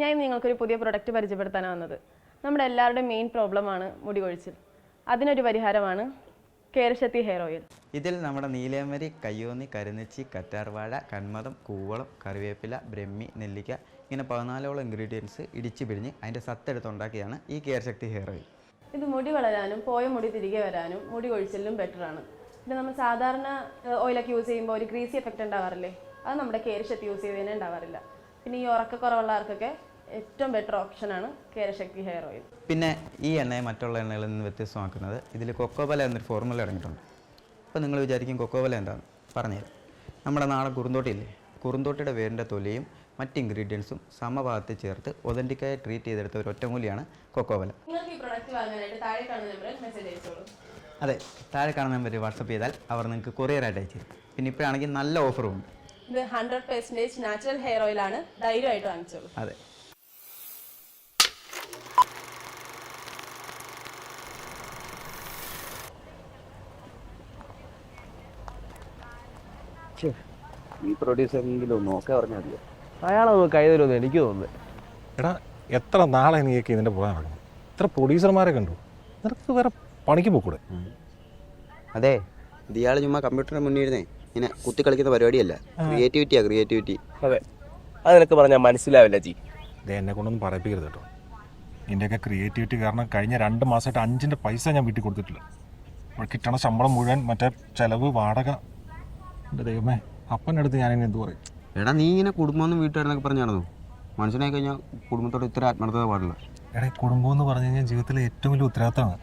ഞാൻ നിങ്ങൾക്കൊരു പുതിയ പ്രൊഡക്റ്റ് പരിചയപ്പെടുത്താനാണ് വന്നത്. നമ്മുടെ എല്ലാവരുടെയും മെയിൻ പ്രോബ്ലമാണ് മുടി കൊഴിച്ചിൽ. അതിനൊരു പരിഹാരമാണ് കേരശത്തി ഹെയർ ഓയിൽ ഇതിൽ നമ്മുടെ നീലേമരി കയ്യോന്നി കരുന്നിച്ചി കറ്റാർവാഴ കന്മദം കൂവളം കറിവേപ്പില ബ്രഹ്മി നെല്ലിക്ക ഇങ്ങനെ പതിനാലോളം ഇൻഗ്രീഡിയൻസ് ഇടിച്ച് പിഴിഞ്ഞ് അതിന്റെ സത്തെടുത്തുണ്ടാക്കിയാണ് ഈ കേരശക്തി ശക്തി ഹെയർ ഓയിൽ ഇത് മുടി വളരാനും പോയ മുടി തിരികെ വരാനും മുടി കൊഴിച്ചിലിനും ബെറ്ററാണ് പിന്നെ നമ്മൾ സാധാരണ ഓയിലൊക്കെ യൂസ് ചെയ്യുമ്പോൾ ഒരു ഗ്രീസി എഫക്റ്റ് ഉണ്ടാവാറില്ലേ? അത് നമ്മുടെ കേരശക്തി യൂസ് ചെയ്തതിന് ഉണ്ടാവാറില്ല. പിന്നെ ഈ ഉറക്കക്കുറവുള്ളവർക്കൊക്കെ ഏറ്റവും ബെറ്റർ ഓപ്ഷൻ ആണ് കേരശക്തി ഹെയർ ഓയിൽ പിന്നെ ഈ എണ്ണയെ മറ്റുള്ള എണ്ണകളിൽ നിന്ന് വ്യത്യസ്തമാക്കുന്നത് ഇതിൽ കൊക്കോബല എന്നൊരു ഫോർമുല ഇറങ്ങിയിട്ടുണ്ട്. അപ്പോൾ നിങ്ങൾ വിചാരിക്കും കൊക്കോബല പറഞ്ഞു പറഞ്ഞുതരാം നമ്മുടെ നാളെ കുറുന്തോട്ടിയില്ലേ കുറുന്തോട്ടിയുടെ വേരിന്റെ തൊലിയും മറ്റ് ഇൻഗ്രീഡിയൻസും സമഭാഗത്ത് ചേർത്ത് ഒതന്റിക്കായി ട്രീറ്റ് ചെയ്തെടുത്ത ഒരു ഒറ്റമൂലിയാണ് കൊക്കോബല നിങ്ങൾക്ക് ഈ പ്രൊഡക്റ്റ് വാങ്ങാനായിട്ട് താഴെ കാണുന്ന നമ്പറിൽ മെസ്സേജ് അയച്ചോളൂ. അതെ താഴെ കാണുന്ന നമ്പർ വാട്സപ്പ് ചെയ്താൽ അവർ നിങ്ങൾക്ക് കൊറിയറായിട്ട് അയച്ചു തരും. പിന്നെ ഇപ്പോഴാണെങ്കിൽ നല്ല ഓഫറും ഉണ്ട്. ഇത് ഹൺഡ്രഡ് പെർസെന്റേജ് നാച്ചുറൽ ഹെയർ ഓയിലാണ് ധൈര്യമായിട്ട് വാങ്ങിച്ചോളൂ. അതെ. ഈ പ്രൊഡ്യൂസറെങ്കിലും നോക്കി പറഞ്ഞാൽ മതിയോ? അയാളൊന്ന് കൈ തരുമെന്ന് എനിക്ക് തോന്നുന്നത് എടാ എത്ര നാളെ നീയൊക്കെ ഇതിന്റെ പുറകെ നടക്കുന്നു? ഇത്ര പ്രൊഡ്യൂസർമാരെ കണ്ടു. നിനക്ക് വേറെ പണിക്ക് പോക്കൂടെ? അതെ ഇയാൾ ചുമ്മാ കമ്പ്യൂട്ടറിന് മുന്നിൽ ഇരുന്നേ. ഇങ്ങനെ കുത്തി കളിക്കുന്ന പരിപാടിയല്ല ക്രിയേറ്റിവിറ്റിയാ ക്രിയേറ്റിവിറ്റി അതെ. അത് നിനക്ക് പറഞ്ഞാൽ മനസ്സിലാവില്ല ജി. ഇത് എന്നെ കൊണ്ടൊന്നും പറയിപ്പിക്കരുത് കേട്ടോ. നിന്റെയൊക്കെ ക്രിയേറ്റിവിറ്റി കാരണം കഴിഞ്ഞ രണ്ട് മാസമായിട്ട് അഞ്ചിന്റെ പൈസ ഞാൻ വീട്ടിൽ കൊടുത്തിട്ടില്ല. അപ്പോൾ കിട്ടണ ശമ്പളം മുഴുവൻ മറ്റേ ചെലവ് വാടക. എന്റെ ദൈവമേ അപ്പനടുത്ത് അടുത്ത് ഞാനിനി എന്ത് പറയും? എടാ നീ ഇങ്ങനെ കുടുംബമൊന്നും വീട്ടുകാരെന്നൊക്കെ പറഞ്ഞു നടന്നു മനുഷ്യനായി കഴിഞ്ഞാൽ കുടുംബത്തോട് ഇത്ര ആത്മാർത്ഥത പാടില്ല. എടാ ഈ കുടുംബം എന്ന് പറഞ്ഞു കഴിഞ്ഞാൽ ജീവിതത്തിലെ ഏറ്റവും വലിയ ഉത്തരവാദിത്തമാണ്.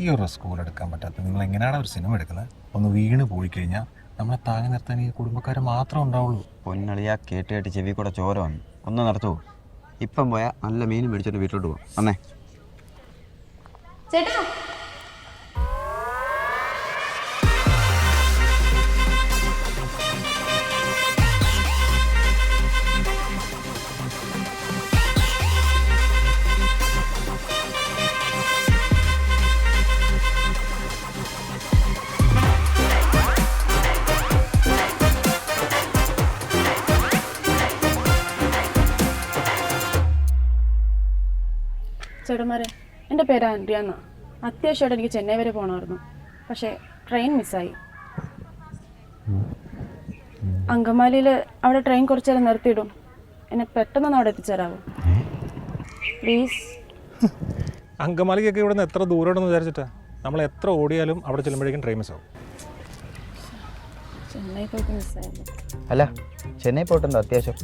ഈ ഒരു സ്കൂൾ എടുക്കാൻ പറ്റാത്ത നിങ്ങൾ എങ്ങനെയാണ് ഒരു സിനിമ എടുക്കുന്നത്? ഒന്ന് വീണ് പോയി കഴിഞ്ഞാൽ നമ്മളെ താങ്ങി നിർത്താൻ ഈ കുടുംബക്കാർ മാത്രമേ ഉണ്ടാവുള്ളൂ. പൊന്നളിയാ കേട്ട് കേട്ട് ചെവി കൂടെ ചോര വന്നു. ഒന്ന് നടത്തുവോ ഇപ്പം പോയാൽ നല്ല മീനും മേടിച്ചോണ്ട് വീട്ടിലോട്ട് പോകാം അന്നേ ചേട്ടാ ചേട്ടന്മാരെ എന്റെ പേര് ആൻഡ്രിയ എന്നാ അത്യാവശ്യമായിട്ട് എനിക്ക് ചെന്നൈ വരെ പോകണമായിരുന്നു പക്ഷേ ട്രെയിൻ മിസ്സായി അങ്കമാലിയിൽ അവിടെ ട്രെയിൻ കുറച്ച് നേരം നിർത്തിയിടും. എന്നെ പെട്ടെന്ന് അവിടെ എത്തിച്ചേരാവോ? പ്ലീസ് അങ്കമാലിക്കൊക്കെ ഇവിടെ നിന്ന് എത്ര ദൂരമുണ്ടെന്ന് വിചാരിച്ചിട്ടാ? നമ്മൾ എത്ര ഓടിയാലും അവിടെ ചെല്ലുമ്പോഴേക്കും ട്രെയിൻ മിസ്സാവും അല്ല ചെന്നൈ പോയിട്ടുണ്ട് അത്യാവശ്യം?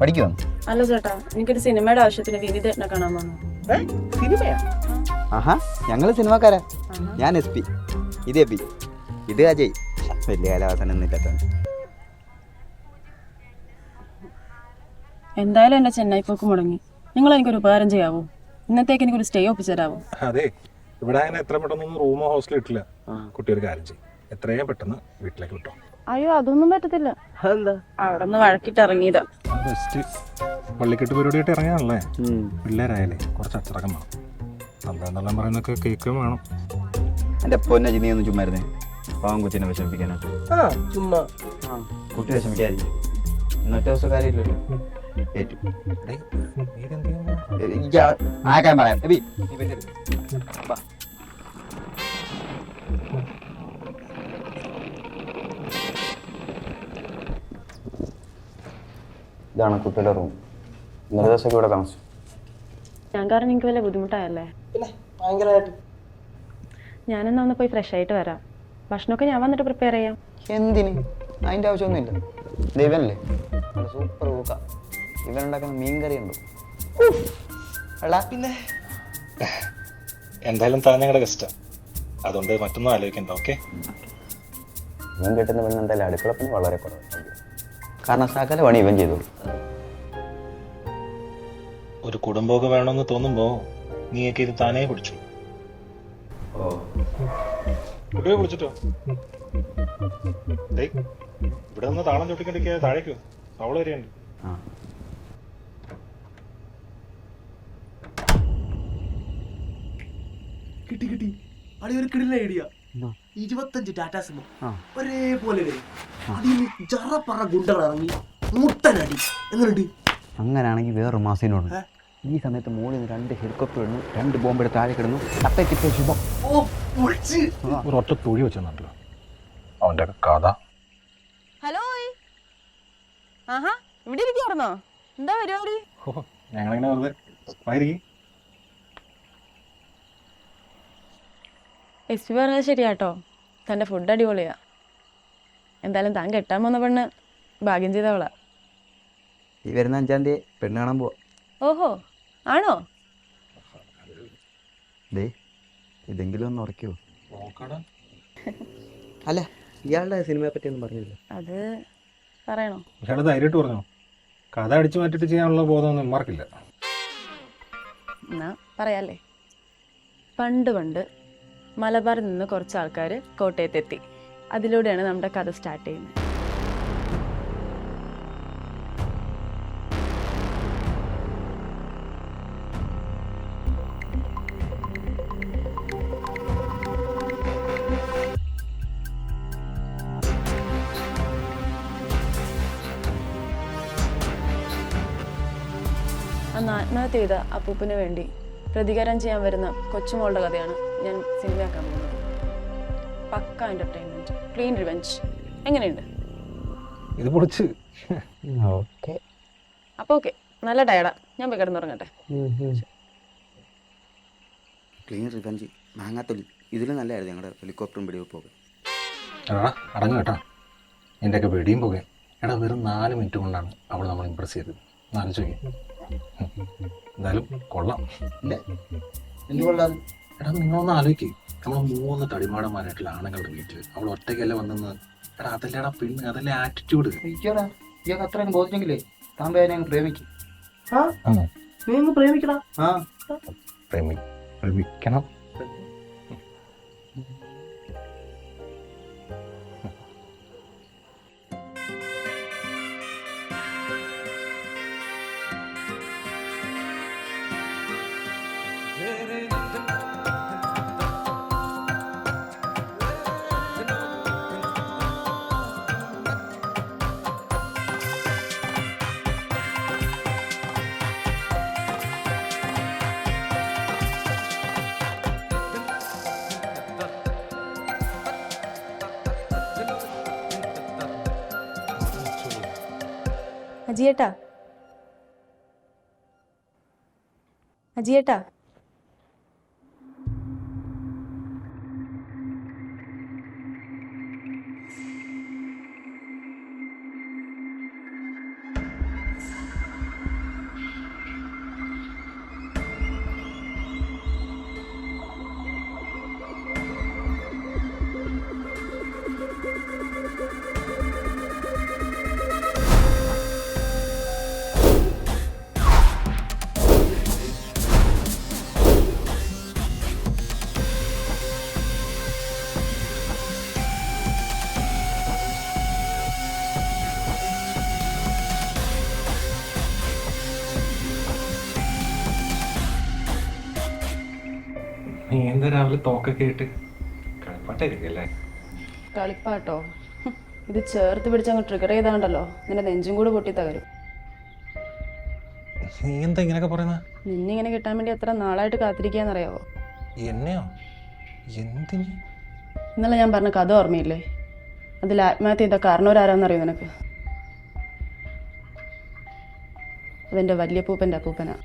പഠിക്കുമോ അല്ല ചേട്ടാ എനിക്കൊരു സിനിമയുടെ ആവശ്യത്തിന് വിനീതേട്ടനെ കാണാൻ വന്നു. സിനിമയാ? ആഹാ ഞങ്ങൾ സിനിമക്കാരാ. ഞാൻ എസ് പി. ഇത് എബി. ഇത് അജയ്. വലിയ കാലാവസ്ഥ ഒന്നും എന്തായാലും എന്റെ ചെന്നൈ പോക്ക് മുടങ്ങി. നിങ്ങൾ എനിക്കൊരു ഉപകാരം ചെയ്യാവോ? ഇന്നത്തേക്ക് എനിക്കൊരു സ്റ്റേ ഒപ്പിച്ചു തരാവോ? അതെ. ഇവിടെ അങ്ങനെ എത്ര പെട്ടെന്നൊന്നും റൂമോ ഹോസ്റ്റലോ ഇട്ടില്ല. കുട്ടി ഒരു കാര്യം ചെയ്യും. എത്രയും പെട്ടെന്ന് വീട്ടിലേക്ക് വിട്ടോ. അയ്യോ അതൊന്നും പറ്റത്തില്ല. അതെന്താ? അവിടെ നിന്ന് വഴക്കിട്ട് ഇറങ്ങിയതാ. ബെസ്റ്റ് പള്ളിക്കെട്ട് പരിപാടിയായിട്ട് ഇറങ്ങിയാണല്ലേ പിള്ളേരായാലേ കുറച്ച് അച്ചടക്കം വേണം. എന്താന്നെല്ലാം പറയുന്നൊക്കെ കേൾക്കുകയും വേണം. എന്റെ പൊന്നജി നീ ഒന്ന് ചുമ്മാ ഇരുന്നേ. പാവം കൊച്ചിനെ വിഷമിപ്പിക്കാനായിട്ട്. ആ ചുമ്മാ. കുട്ടി വിഷമിക്കാതിരിക്കും. ഇന്നത്തെ ദിവസം കാര്യമില്ലല്ലോ? എനിക്ക് ആക്കാൻ പറയാം. ഇതാണ് കുട്ടിയുടെ റൂം ഇന്നലെ ദിവസമൊക്കെ ഇവിടെ താമസിച്ചു. ഞാൻ കാരണം എനിക്ക് വലിയ ബുദ്ധിമുട്ടായല്ലേ? പിന്നെ ഭയങ്കരമായിട്ട്. ഞാനെന്നാ ഒന്ന് പോയി ഫ്രഷ് ആയിട്ട് വരാം. ഭക്ഷണമൊക്കെ ഞാൻ വന്നിട്ട് പ്രിപ്പയർ ചെയ്യാം. എന്തിന്? അതിന്റെ ആവശ്യമൊന്നുമില്ല. ദൈവനല്ലേ? നല്ല സൂപ്പർ കൂക്ക ഇവനുണ്ടാക്കുന്ന മീൻ കറി ഉണ്ടോ? എടാ പിന്നെ. എന്തായാലും താൻ ഞങ്ങളുടെ ഗസ്റ്റാ അതുകൊണ്ട് മറ്റൊന്നും ആലോചിക്കണ്ട ഓക്കെ ഇവൻ കിട്ടുന്ന പെണ്ണ് എന്തായാലും അടുക്കളപ്പണി വളരെ കുറവാണ്. കാരണം സകല പണി ഇവൻ ചെയ്തു ഒരു കുടുംബമൊക്കെ വേണമെന്ന് തോന്നുമ്പോ നീയൊക്കെ ഇത് താനേ പിടിച്ചു? പിടിച്ചിട്ടോ? ഇവിടെ നിന്ന് താളം ചൊട്ടിക്കൊണ്ടിരിക്കുക താഴേക്കോ അവൾ വരെയുണ്ട് കിട്ടി കിട്ടി. അടി ഒരു കിടില ഐഡിയ ഇരുപത്തഞ്ച് ടാറ്റാ സിമോ. ഒരേപോലെ വരും. അതിൽ ജറ പറ ഗുണ്ടകൾ ഇറങ്ങി മുട്ടനടി. എന്നിട്ട് അങ്ങനെയാണെങ്കിൽ വേറൊരു മാസിനുണ്ട്? ഈ സമയത്ത് മുകളിൽ നിന്ന് രണ്ട് ഹെലികോപ്റ്റർ ഇടുന്നു രണ്ട് ബോംബ് എടുത്ത് താഴെ കിടന്നു അപ്പയ്ക്കിപ്പോ ശുഭം. ഓ ഒരു ഒറ്റ തൊഴി വെച്ചോ അവന്റെ കഥ. ഹലോ. ആഹാ ഇവിടെ ഇരിക്കുവായിരുന്നോ എന്താ പരിപാടി? ഞങ്ങളിങ്ങനെ വെറുതെ എസ് പി പറഞ്ഞത് ശരിയാട്ടോ. തന്റെ ഫുഡ് അടിപൊളിയാ. എന്തായാലും താൻ കെട്ടാൻ വന്ന പെണ്ണ് ഭാഗ്യം ചെയ്തവളാ. ഈ വരുന്ന അഞ്ചാം തീയതി പെണ്ണ് കാണാൻ പോവാ. ഓഹോ ആണോ? ദേ ഇതെങ്കിലും ഒന്ന് നോക്കടാ. അല്ല ഇയാളുടെ സിനിമയെ പറ്റി ഒന്നും പറഞ്ഞില്ല അത് പറയണോ? ഇയാൾ ധൈര്യമായിട്ട് പറഞ്ഞു. കഥ അടിച്ചു മാറ്റിട്ട് ചെയ്യാനുള്ള ബോധമൊന്നും മാർക്കില്ല എന്നാ പറയാല്ലേ? പണ്ട് പണ്ട് മലബാറിൽ നിന്ന് കുറച്ച് ആൾക്കാർ കോട്ടയത്തെത്തി. അതിലൂടെയാണ് നമ്മുടെ കഥ സ്റ്റാർട്ട് ചെയ്യുന്നത്. അന്ന് ആത്മഹത്യ ചെയ്ത അപ്പൂപ്പിന് വേണ്ടി പ്രതികാരം ചെയ്യാൻ വരുന്ന കൊച്ചുമോളുടെ കഥയാണ് ഞാൻ സിനിമയാക്കാൻ പോകുന്നത്. പക്ക എന്റർടൈൻമെന്റ് ക്ലീൻ റിവെഞ്ച്. എങ്ങനെയുണ്ട്? ഇത് പൊളിച്ച്. ഓക്കെ. അപ്പോൾ ഓക്കെ. നല്ല ടയർഡാ. ഞാൻ പോയി കിടന്നുറങ്ങട്ടെ. Clean revenge. മാങ്ങാത്തൊലി. ഇതിലും നല്ലതായിരുന്നു ഞങ്ങളുടെ ഹെലികോപ്റ്ററും വെടിവെപ്പൊക്കെ എടാ അടങ്ങ കേട്ടാ. ഒക്കെ വെടിയും പോകുകയും എടാ വെറും നാല് മിനിറ്റ് കൊണ്ടാണ് അവൾ നമ്മൾ ഇമ്പ്രസ് ചെയ്തത്. നാല് ചോദിക്കും എന്തായാലും കൊള്ളാം. എന്തുകൊണ്ടാണ് എടാ നിങ്ങളൊന്ന് ആലോചിക്കേ. നമ്മൾ മൂന്ന് തടിമാടന്മാരായിട്ടുള്ള ആണുങ്ങളുടെ വീട്ടിൽ അവൾ ഒറ്റയ്ക്കല്ല വന്നെന്ന്? എടാ അതല്ലേടാ പെണ്ണ് അതല്ലേ ആറ്റിറ്റ്യൂഡ് അയ്യോടാ ഇയാൾക്ക് അത്രയും ബോധിച്ചെങ്കിലേ താൻ പേരെ അങ്ങ് പ്രേമിക്കും. ആ നീ പ്രേമിക്കടാ. ആ. പ്രേമി പ്രേമിക്കണം. जी एटा जी एटा രാവിലെ തോക്കൊക്കെ ഇട്ട് കളിപ്പാട്ടായിരിക്കല്ലേ കളിപ്പാട്ടോ? ഇത് ചേർത്ത് പിടിച്ചങ്ങ് ട്രിഗർ ചെയ്താണ്ടല്ലോ. നിന്റെ നെഞ്ചും കൂടെ പൊട്ടി തകരും. നീ എന്താ ഇങ്ങനെയൊക്കെ പറയുന്ന? നിന്നിങ്ങനെ കിട്ടാൻ വേണ്ടി എത്ര നാളായിട്ട് കാത്തിരിക്കാന്നറിയാവോ? എന്നെയോ? എന്തിന്? ഇന്നലെ ഞാൻ പറഞ്ഞ കഥ ഓർമ്മയില്ലേ? അതിൽ ആത്മഹത്യ ചെയ്ത കാരണവരാരാന്നറിയോ നിനക്ക്? അതെന്റെ വല്യപ്പൂപ്പന്റെ അപ്പൂപ്പനാ.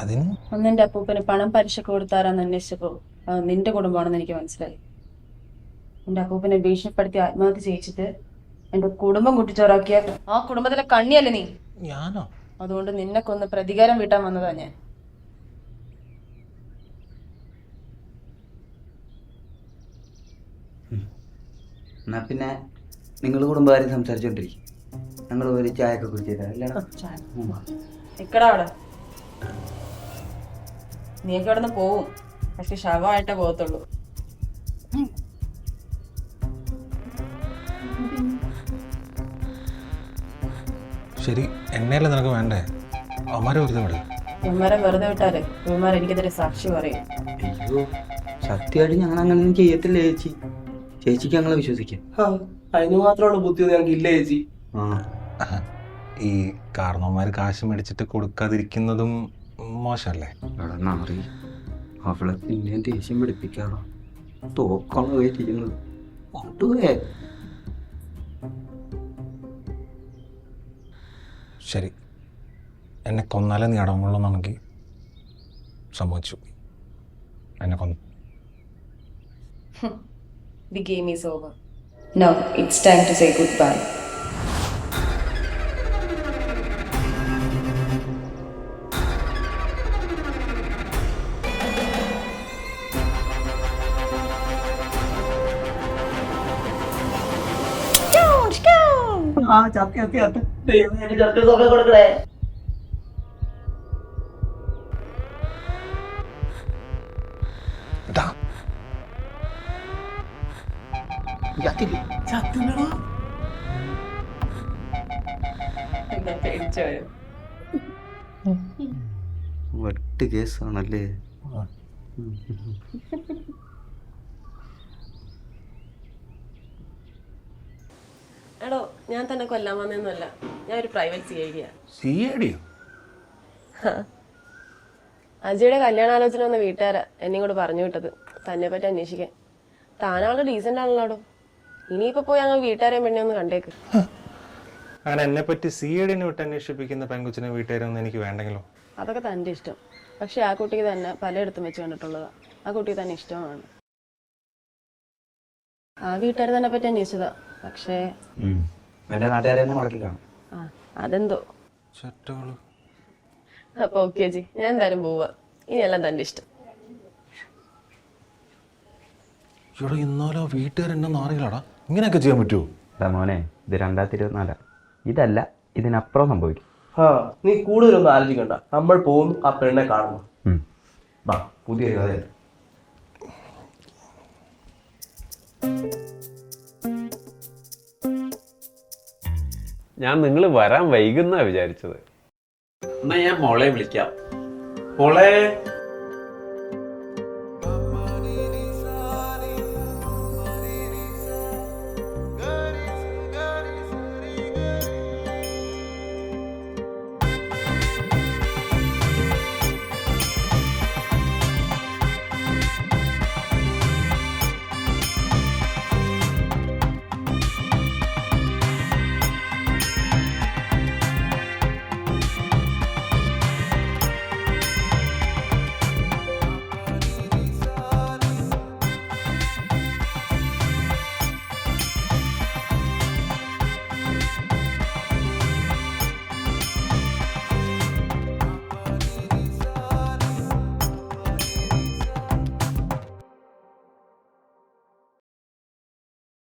അതിന്? അന്ന് എന്റെ അപ്പൂപ്പന് പണം പലിശക്ക് കൊടുത്താരാന്ന് അന്വേഷിച്ചപ്പോ അത് നിന്റെ കുടുംബമാണെന്ന് എനിക്ക് മനസ്സിലായി. നിന്റെ അപ്പൂപ്പനെ ഭീഷണിപ്പെടുത്തി ആത്മഹത്യ ചെയ്യിച്ചിട്ട് എന്റെ കുടുംബം കുട്ടിച്ചോറാക്കിയ ആ കുടുംബത്തിലെ കണ്ണിയല്ലേ നീ? ഞാനോ? അതുകൊണ്ട് നിന്നെ കൊന്ന് പ്രതികാരം വീട്ടാൻ വന്നതാ ഞാൻ. എന്നാ പിന്നെ നിങ്ങൾ കുടുംബകാര്യം സംസാരിച്ചോണ്ടിരിക്കും. ഞങ്ങൾ ഒരു ചായ ഒക്കെ കുടിച്ചേരാ ചായ. ഇക്കടാ അവിടെ. നീയൊക്കെ അവിടെ നിന്ന് പോവും. പക്ഷെ ശവമായിട്ടേ പോകത്തുള്ളൂ. ശരി എന്നെയല്ലേ നിനക്ക് വേണ്ടേ? അവന്മാരെ വെറുതെ വിട്. ഇവന്മാരെ വെറുതെ വിട്ടാലേ ഇവന്മാർ എനിക്കെതിരെ സാക്ഷി പറയും. അയ്യോ സത്യമായിട്ട് ഞങ്ങൾ അങ്ങനെയൊന്നും ചെയ്യത്തില്ല ചേച്ചി? ചേച്ചിക്ക് ഞങ്ങളെ വിശ്വസിക്കാം. ആ അതിന് മാത്രമുള്ള ബുദ്ധി ഞങ്ങൾക്ക് ഇല്ല ചേച്ചി? ആ ഈ കാരണവന്മാർ കാശ് മേടിച്ചിട്ട് കൊടുക്കാതിരിക്കുന്നതും മോശമല്ലേ? നാറി. അവളെ പിന്നെയും ദേഷ്യം പിടിപ്പിക്കാറോ തോക്കാണ് കയറ്റിയിരിക്കുന്നത് കൊണ്ടുപോയേ ശരി. എന്നെ കൊന്നാലേ നീ അടങ്ങുള്ളൂ എന്നാണെങ്കിൽ സംഭവിച്ചു എന്നെ കൊന്നു. The game is over. Now it's time to say goodbye. ആ ചത്തി ചത്തി ചത്തി ചത്തി കൊടുക്കണേ. വട്ട് കേസാണല്ലേ എടോ ഞാൻ തന്നെ കൊല്ലാൻ വന്നൊന്നുമല്ല ഞാൻ ഒരു പ്രൈവറ്റ് സി ഐ ഡിയാ സി ഐ ഡിയോ അജയുടെ കല്യാണാലോചന വന്ന വീട്ടുകാരാ എന്നെയും കൂടെ പറഞ്ഞു വിട്ടത്. തന്നെ പറ്റി അന്വേഷിക്കാൻ. താനാൾ ഡീസെന്റ് ആണല്ലോടോ? ഇനിയിപ്പോ പോയി അങ്ങ് വീട്ടുകാരെയും പെണ്ണെ ഒന്ന് കണ്ടേക്ക്. അങ്ങനെ എന്നെ പറ്റി സി ഐ ഡിനെ വിട്ട് അന്വേഷിപ്പിക്കുന്ന പെൺകുച്ചിനെ വീട്ടുകാരൊന്നും എനിക്ക് വേണ്ടെങ്കിലോ? അതൊക്കെ തന്റെ ഇഷ്ടം. പക്ഷെ ആ കുട്ടിക്ക് തന്നെ പലയിടത്തും വെച്ച് കണ്ടിട്ടുള്ളതാ. ആ കുട്ടി തന്നെ ഇഷ്ടമാണ്. ആ വീട്ടുകാർ തന്നെ പറ്റി അന്വേഷിച്ചതാ. പക്ഷേ എന്റെ നാട്ടുകാരെ തന്നെ മുടക്കി കാണും. ആ അതെന്തോ. അപ്പൊ ഓക്കെ ജി ഞാൻ എന്തായാലും പോവാ. ഇനി എല്ലാം തന്റെ ഇഷ്ടം. ഇവിടെ ഇന്നാലും ആ വീട്ടുകാരെന്നെ ഇങ്ങനെയൊക്കെ ചെയ്യാൻ പറ്റുമോ എടാ മോനെ ഇത് രണ്ടായിരത്തി ഇരുപത്തിനാലാ. ഇതല്ല ഇതിനപ്പുറം സംഭവിക്കും. ആ നീ കൂടുതലൊന്നും ആലോചിക്കണ്ട. നമ്മൾ പോകുന്നു ആ പെണ്ണെ കാണുന്നു ഉം. വാ പുതിയൊരു കഥയല്ല ഞാൻ നിങ്ങൾ വരാൻ വൈകുന്നാ വിചാരിച്ചത്. എന്നാ ഞാൻ മോളെ വിളിക്കാം. മോളെ